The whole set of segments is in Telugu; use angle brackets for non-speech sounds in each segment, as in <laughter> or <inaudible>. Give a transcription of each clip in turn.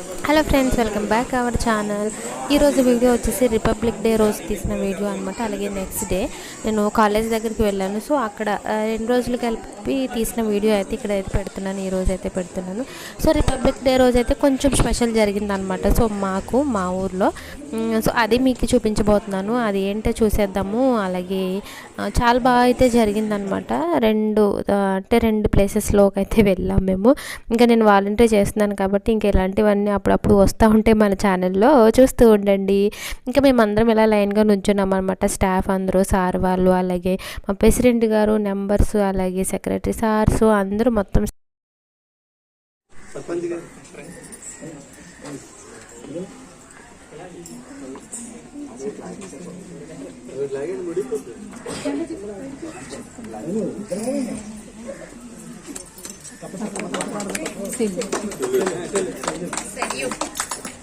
hello friends welcome back our channel. ఈరోజు వీడియో వచ్చేసి రిపబ్లిక్ డే రోజు తీసిన వీడియో అనమాట అలాగే నెక్స్ట్ డే నేను కాలేజ్ దగ్గరికి వెళ్ళాను. సో అక్కడ రెండు రోజులు కలిపి తీసిన వీడియో అయితే ఇక్కడ అయితే పెడుతున్నాను. ఈ రోజు అయితే పెడుతున్నాను. సో రిపబ్లిక్ డే రోజు అయితే కొంచెం స్పెషల్ జరిగిందనమాట సో మాకు మా ఊర్లో సో అది మీకు చూపించబోతున్నాను. అది ఏంటో చూసేద్దాము. అలాగే చాలా బాగా అయితే జరిగిందనమాట రెండు అంటే రెండు ప్లేసెస్లోకి అయితే వెళ్ళాం మేము. ఇంకా నేను వాలంటీర్ చేస్తున్నాను కాబట్టి ఇంకా ఇలాంటివన్నీ అప్పుడప్పుడు వస్తూ ఉంటే మన ఛానల్లో చూస్తూ ఉండండి. ఇంకా మేమందరం ఇలా లైన్గా నుంచున్నాం అనమాట స్టాఫ్ అందరూ సార్ వాళ్ళు అలాగే మా ప్రెసిడెంట్ గారు నెంబర్స్ అలాగే సెక్రటరీ సార్స్ అందరూ మొత్తం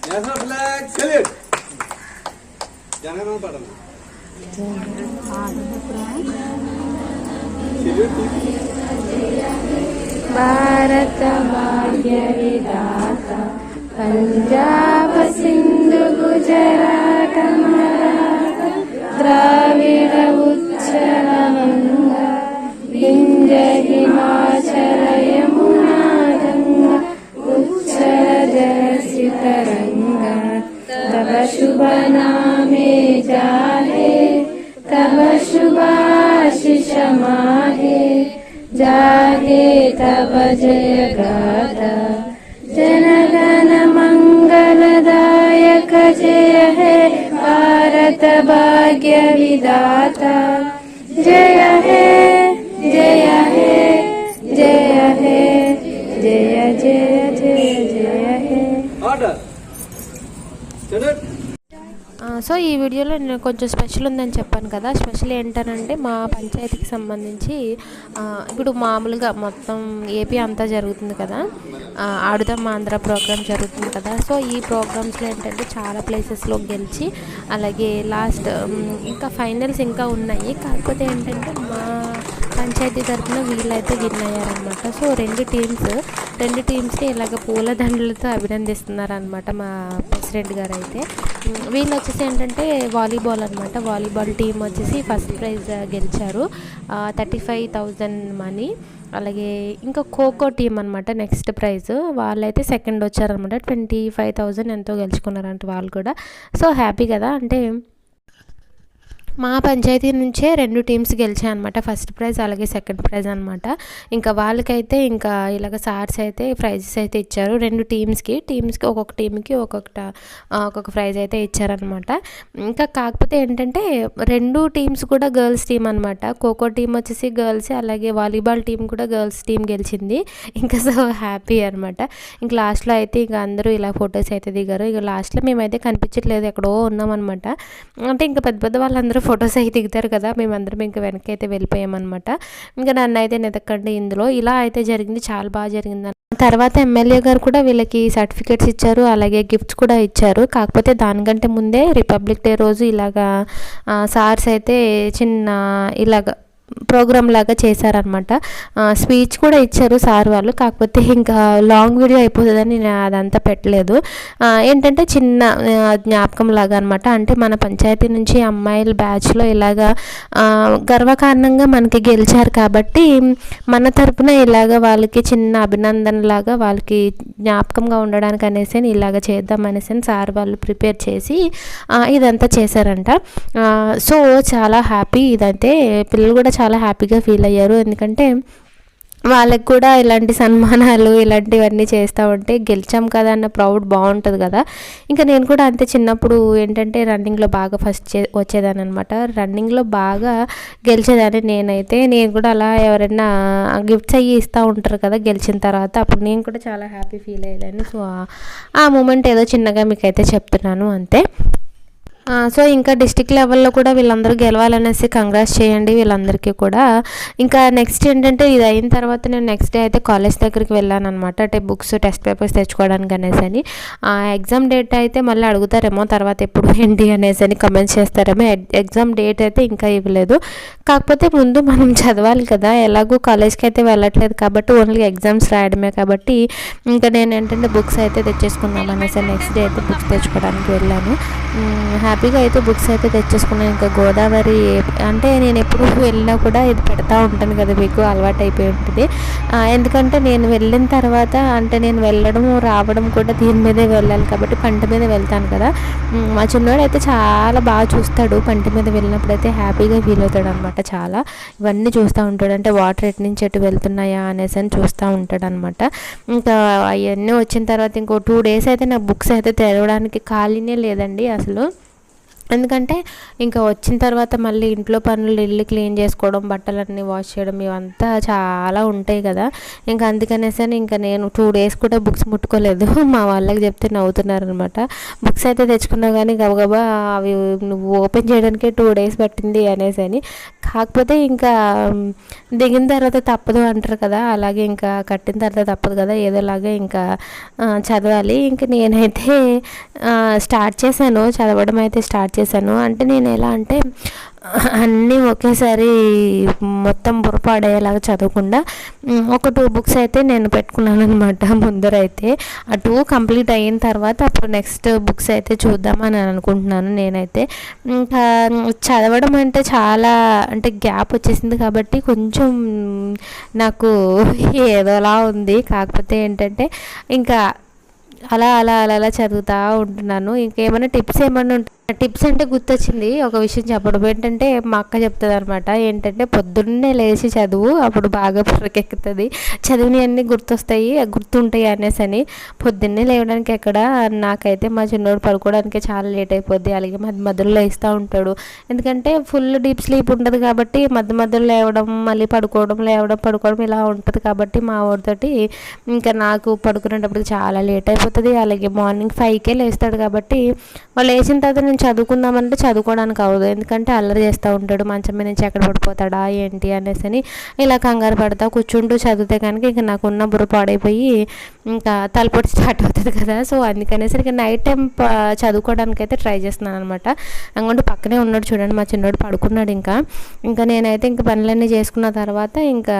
నేషనల్ ఫ్లాగ్ సెల్యూట్ భారత భాగ్య విధాత పంజాబ సింధు గుజరాత మరాఠ ద్రావిడ ఉత్త जगात जनगण मङ्गलदायक जय हे, भारत भाग्यविदाता जय हे जय हे जय हे, जय जय जय जय हे। సో ఈ వీడియోలో నేను కొంచెం స్పెషల్ ఉందని చెప్పాను కదా. స్పెషల్ ఏంటనంటే మా పంచాయతీకి సంబంధించి ఇప్పుడు మామూలుగా మొత్తం ఏపీ అంతా జరుగుతుంది కదా. ఆడుదాం ఆంధ్ర ప్రోగ్రామ్ జరుగుతుంది కదా. సో ఈ ప్రోగ్రామ్స్లో ఏంటంటే చాలా ప్లేసెస్లో గెలిచి అలాగే లాస్ట్ ఇంకా ఫైనల్స్ ఇంకా ఉన్నాయి. కాకపోతే ఏంటంటే మా పంచాయతీ తరఫున వీళ్ళైతే విన్ అయ్యారనమాట సో రెండు టీమ్స్ రెండు టీమ్స్ని ఇలాగ పూలదండలతో అభినందిస్తున్నారనమాట మా ప్రెసిడెంట్ గారు అయితే వీళ్ళు వచ్చేసి ఏంటంటే వాలీబాల్ అనమాట వాలీబాల్ టీం వచ్చేసి ఫస్ట్ ప్రైజ్ గెలిచారు. Thirty five thousand money. అలాగే ఇంకా ఖోఖో టీం అనమాట నెక్స్ట్ ప్రైజ్. వాళ్ళైతే సెకండ్ వచ్చారనమాట ట్వంటీ ఫైవ్ థౌజండ్ ఎంతో గెలుచుకున్నారంట వాళ్ళు కూడా. సో హ్యాపీ కదా. అంటే మా పంచాయతీ నుంచే రెండు టీమ్స్ గెలిచాయి అనమాట ఫస్ట్ ప్రైజ్ అలాగే సెకండ్ ప్రైజ్ అనమాట ఇంకా వాళ్ళకైతే ఇంకా ఇలాగ సార్స్ అయితే ప్రైజెస్ అయితే ఇచ్చారు. రెండు టీమ్స్కి టీమ్స్కి ఒక్కొక్క టీంకి ఒక్కొక్క ఒక్కొక్క ప్రైజ్ అయితే ఇచ్చారనమాట ఇంకా కాకపోతే ఏంటంటే రెండు టీమ్స్ కూడా గర్ల్స్ టీం అనమాట ఖోఖో టీం వచ్చేసి గర్ల్స్ అలాగే వాలీబాల్ టీం కూడా గర్ల్స్ టీం గెలిచింది. ఇంకా సో హ్యాపీ అనమాట ఇంక లాస్ట్లో అయితే ఇంకా అందరూ ఇలా ఫొటోస్ అయితే దిగారు. ఇక లాస్ట్లో మేమైతే కనిపించట్లేదు ఎక్కడో ఉన్నామన్నమాట. అంటే ఇంకా పెద్ద పెద్ద వాళ్ళందరూ ఫొటోస్ అయితే దిగుతారు కదా మేమందరం ఇంకా వెనక్కి అయితే వెళ్ళిపోయామన్నమాట. ఇంకా నన్ను అయితే నెతకండి ఇందులో. ఇలా అయితే జరిగింది చాలా బాగా జరిగింది తర్వాత ఎమ్మెల్యే గారు కూడా వీళ్ళకి సర్టిఫికేట్స్ ఇచ్చారు అలాగే గిఫ్ట్స్ కూడా ఇచ్చారు. కాకపోతే దానికంటే ముందే రిపబ్లిక్ డే రోజు ఇలాగా సార్స్ అయితే చిన్న ఇలాగ ప్రోగ్రామ్ లాగా చేశారనమాట స్పీచ్ కూడా ఇచ్చారు సార్ వాళ్ళు. కాకపోతే ఇంకా లాంగ్ వీడియో అయిపోతుందని నేను అదంతా పెట్టలేదు. ఏంటంటే చిన్న జ్ఞాపకం లాగా అనమాట అంటే మన పంచాయతీ నుంచి అమ్మాయిల బ్యాచ్లో ఇలాగా గర్వకారణంగా మనకి గెలిచారు కాబట్టి మన తరపున ఇలాగ వాళ్ళకి చిన్న అభినందన లాగా వాళ్ళకి జ్ఞాపకంగా ఉండడానికి అనేసి ఇలాగ చేద్దాం అనేసి సార్ వాళ్ళు ప్రిపేర్ చేసి ఇదంతా చేశారంట. సో చాలా హ్యాపీ ఇదైతే. పిల్లలు కూడా చాలా హ్యాపీగా ఫీల్ అయ్యారు. ఎందుకంటే వాళ్ళకి కూడా ఇలాంటి సన్మానాలు ఇలాంటివన్నీ చేస్తూ ఉంటే గెలిచాం కదా అన్న ప్రౌడ్ బాగుంటుంది కదా. ఇంకా నేను కూడా అంతే చిన్నప్పుడు ఏంటంటే రన్నింగ్లో బాగా ఫస్ట్ చే వచ్చేదాన్ని అనమాట రన్నింగ్లో బాగా గెలిచేదాన్ని నేనైతే. నేను కూడా అలా ఎవరైనా గిఫ్ట్స్ అయ్యి ఇస్తూ ఉంటారు కదా గెలిచిన తర్వాత. అప్పుడు నేను కూడా చాలా హ్యాపీ ఫీల్ అయ్యేదాన్ని సో ఆ- మూమెంట్ ఏదో చిన్నగా మీకైతే చెప్తున్నాను అంతే. సో ఇంకా డిస్టిక్ లెవెల్లో కూడా వీళ్ళందరూ గెలవాలనేసి కంగ్రాస్ చేయండి వీళ్ళందరికీ కూడా. ఇంకా నెక్స్ట్ ఏంటంటే ఇది అయిన తర్వాత నేను నెక్స్ట్ డే అయితే కాలేజ్ దగ్గరికి వెళ్ళాను అనమాట అంటే బుక్స్ టెస్ట్ పేపర్స్ తెచ్చుకోవడానికి అనేసి అని. ఆ ఎగ్జామ్ డేట్ అయితే మళ్ళీ అడుగుతారేమో తర్వాత ఎప్పుడు ఏంటి అనేసి అని కమెంట్స్ చేస్తారేమో. ఎగ్జామ్ డేట్ అయితే ఇంకా ఇవ్వలేదు. కాకపోతే ముందు మనం చదవాలి కదా. ఎలాగో కాలేజ్కి అయితే వెళ్ళట్లేదు కాబట్టి ఓన్లీ ఎగ్జామ్స్ రాయడమే కాబట్టి ఇంకా నేను ఏంటంటే బుక్స్ అయితే తెచ్చేసుకున్నాం అనేసి నెక్స్ట్ డే అయితే బుక్స్ తెచ్చుకోవడానికి వెళ్ళాను. హ్యాపీ హ్యాపీగా అయితే బుక్స్ అయితే తెచ్చేసుకున్నాను. ఇంకా గోదావరి అంటే నేను ఎప్పుడు వెళ్ళినా కూడా ఇది పెడతా ఉంటాను కదా మీకు అలవాటు అయిపోయి ఉంటుంది. ఎందుకంటే నేను వెళ్ళిన తర్వాత అంటే నేను వెళ్ళడం రావడం కూడా దీని మీదే వెళ్ళాలి కాబట్టి పంట మీద వెళ్తాను కదా. మా చిన్నవాడు అయితే చాలా బాగా చూస్తాడు. పంట మీద వెళ్ళినప్పుడు అయితే హ్యాపీగా ఫీల్ అవుతాడు అనమాట చాలా. ఇవన్నీ చూస్తూ ఉంటాడు. అంటే వాటర్ ఎటు నుంచి ఎటు వెళ్తున్నాయా అనేసి అని చూస్తూ ఉంటాడు అనమాట ఇంకా అవన్నీ వచ్చిన తర్వాత ఇంకో టూ డేస్ అయితే నాకు బుక్స్ అయితే తెరవడానికి ఖాళీనే లేదండి అసలు. ఎందుకంటే ఇంకా వచ్చిన తర్వాత మళ్ళీ ఇంట్లో పనులు ఇల్లు క్లీన్ చేసుకోవడం బట్టలన్నీ వాష్ చేయడం ఇవంతా చాలా ఉంటాయి కదా. ఇంకా అందుకనేసి అని ఇంకా నేను టూ డేస్ కూడా బుక్స్ ముట్టుకోలేదు. <laughs> మా వాళ్ళకి చెప్తే నవ్వుతున్నారు అనమాట బుక్స్ అయితే తెచ్చుకున్నా కానీ గబగబా అవి నువ్వు ఓపెన్ చేయడానికే టూ డేస్ పట్టింది అనేసి అని. కాకపోతే ఇంకా దిగిన తర్వాత తప్పదు అంటారు కదా. అలాగే ఇంకా కట్టిన తర్వాత తప్పదు కదా. ఏదోలాగా ఇంకా చదవాలి. ఇంకా నేనైతే స్టార్ట్ చేశాను. చదవడం అయితే స్టార్ట్ చేశాను. అంటే నేను ఎలా అంటే అన్నీ ఒకేసారి మొత్తం బుర్రపాడేలాగా చదవకుండా ఒక టూ బుక్స్ అయితే నేను పెట్టుకున్నాను అనమాట ముందరైతే ఆ టూ కంప్లీట్ అయిన తర్వాత అప్పుడు నెక్స్ట్ బుక్స్ అయితే చూద్దామని అనుకుంటున్నాను నేనైతే. ఇంకా చదవడం అంటే చాలా అంటే గ్యాప్ వచ్చేసింది కాబట్టి కొంచెం నాకు ఏదోలా ఉంది. కాకపోతే ఏంటంటే ఇంకా అలా అలా అలా అలా చదువుతూ ఉంటున్నాను. ఇంకేమైనా టిప్స్ ఏమైనా ఉంటే టిప్స్ అంటే గుర్తొచ్చింది. ఒక విషయం చెప్పడం. ఏంటంటే మా అక్క చెప్తుంది అనమాట ఏంటంటే పొద్దున్నే లేచి చదువు అప్పుడు బాగా బుర్రకెక్కుతుంది చదివినవి అన్నీ గుర్తొస్తాయి గుర్తుంటాయి అనేసి అని. పొద్దున్నే లేవడానికి ఎక్కడ నాకైతే మా చిన్నోడు పడుకోవడానికి చాలా లేట్ అయిపోద్ది. అలాగే మధ్య మధ్యలో లేస్తూ ఉంటాడు. ఎందుకంటే ఫుల్ డీప్ స్లీప్ ఉండదు కాబట్టి మధ్య మధ్యలో లేవడం మళ్ళీ పడుకోవడం లేవడం పడుకోవడం ఇలా ఉంటుంది కాబట్టి మా వాడితోటి ఇంకా నాకు పడుకునేటప్పుడు చాలా లేట్ అయిపోతుంది. అలాగే మార్నింగ్ ఫైవ్కే లేస్తాడు కాబట్టి వాళ్ళు లేచిన తర్వాత నేను చదువుకుందామంటే చదువుకోవడానికి అవ్వదు. ఎందుకంటే అల్లరి చేస్తూ ఉంటాడు. మంచం మీద నుంచి ఎక్కడ పడిపోతాడా ఏంటి అనేసి అని ఇలా కంగారు పడతా కూర్చుంటూ చదివితే కనుక ఇంక నాకున్న బుర్ర పాడైపోయి ఇంకా తలపొట్టి స్టార్ట్ అవుతుంది కదా. సో అందుకనేసరికి నైట్ టైం చదువుకోవడానికి అయితే ట్రై చేస్తున్నాను అనమాట అంగంటే పక్కనే ఉన్నాడు చూడండి మా చిన్నోడు పడుకున్నాడు ఇంకా. ఇంకా నేనైతే ఇంకా పనులన్నీ చేసుకున్న తర్వాత ఇంకా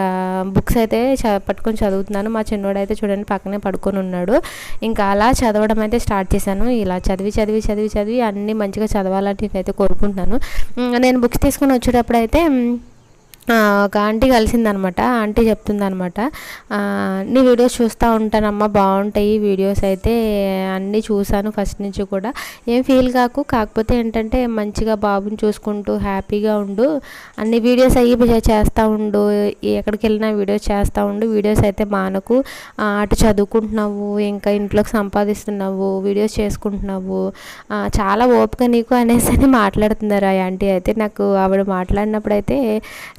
బుక్స్ అయితే చ- పట్టుకొని చదువుతున్నాను. మా చిన్నోడు అయితే చూడండి పక్కనే పడుకొని ఉన్నాడు. ఇంకా అలా చదవడం అయితే స్టార్ట్ చేశాను. ఇలా చదివి చదివి చదివి చదివి అన్నీ మంచిగా చదవాలని నేనైతే కోరుకుంటున్నాను నేను బుక్స్ తీసుకొని వచ్చేటప్పుడు అయితే ఒక ఆంటీ కలిసిందనమాట. ఆంటీ చెప్తుందనమాట నీ వీడియోస్ చూస్తూ ఉంటానమ్మా బాగుంటాయి వీడియోస్ అయితే అన్నీ చూశాను ఫస్ట్ నుంచి కూడా. ఏం ఫీల్ కాకు కాకపోతే ఏంటంటే మంచిగా బాబుని చూసుకుంటూ హ్యాపీగా ఉండు. అన్ని వీడియోస్ అయ్యి చేస్తూ ఉండు. ఎక్కడికి వెళ్ళినా వీడియోస్ చేస్తూ ఉండు. వీడియోస్ అయితే మానకు. అటు చదువుకుంటున్నావు ఇంకా ఇంట్లోకి సంపాదిస్తున్నావు వీడియోస్ చేసుకుంటున్నావు. చాలా ఓపిక నీకు అనేసి అని మాట్లాడుతున్నారు ఆ ఆంటీ అయితే. నాకు ఆవిడ మాట్లాడినప్పుడు అయితే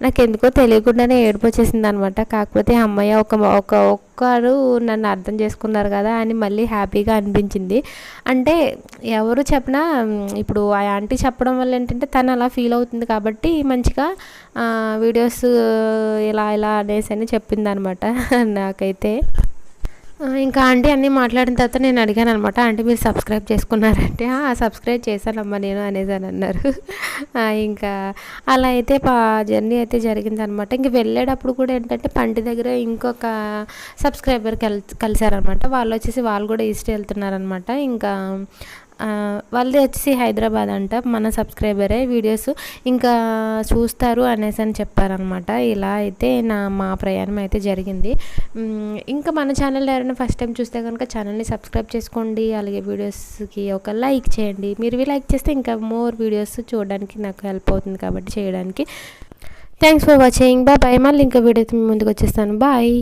నాకు ఎందుకో తెలియకుండానే ఏడుపు వచ్చేసింది అనమాట కాకపోతే అమ్మాయి ఒక ఒక ఒక్కరు నన్ను అర్థం చేసుకున్నారు కదా అని మళ్ళీ హ్యాపీగా అనిపించింది. అంటే ఎవరు చెప్పినా ఇప్పుడు ఆ ఆంటీ చెప్పడం వల్ల ఏంటంటే తను అలా ఫీల్ అవుతుంది కాబట్టి మంచిగా వీడియోస్ ఇలా ఇలా అనేసి అని చెప్పింది అనమాట <laughs> నాకైతే. ఇంకా ఆంటీ అన్నీ మాట్లాడిన తర్వాత నేను అడిగాను అనమాట ఆంటీ మీరు సబ్స్క్రైబ్ చేసుకున్నారంటే "ఆ, సబ్స్క్రైబ్ చేశానమ్మా నేను అనేసి అని అన్నారు. ఇంకా అలా అయితే పా జర్నీ అయితే జరిగిందనమాట. ఇంక వెళ్ళేటప్పుడు కూడా ఏంటంటే పంటి దగ్గర ఇంకొక సబ్స్క్రైబర్ కల్ కలిసారనమాట. వాళ్ళు వచ్చేసి వాళ్ళు కూడా ఈస్ట్ వెళ్తున్నారనమాట. ఇంకా వాళ్ళది వచ్చేసి హైదరాబాద్ అంట మన సబ్స్క్రైబరే వీడియోస్ ఇంకా చూస్తారు అనేసి అని చెప్పారనమాట ఇలా అయితే నా మా ప్రయాణం అయితే జరిగింది. ఇంకా మన ఛానల్ ఎవరైనా ఫస్ట్ టైం చూస్తే కనుక ఛానల్ని సబ్స్క్రైబ్ చేసుకోండి. అలాగే వీడియోస్కి ఒక లైక్ చేయండి. మీరు లైక్ చేస్తే ఇంకా మోర్ వీడియోస్ చూడడానికి నాకు హెల్ప్ అవుతుంది కాబట్టి చేయడానికి. Thanks for watching bye bye మళ్ళీ ఇంకా వీడియో ముందుకు వచ్చేస్తాను. బాయ్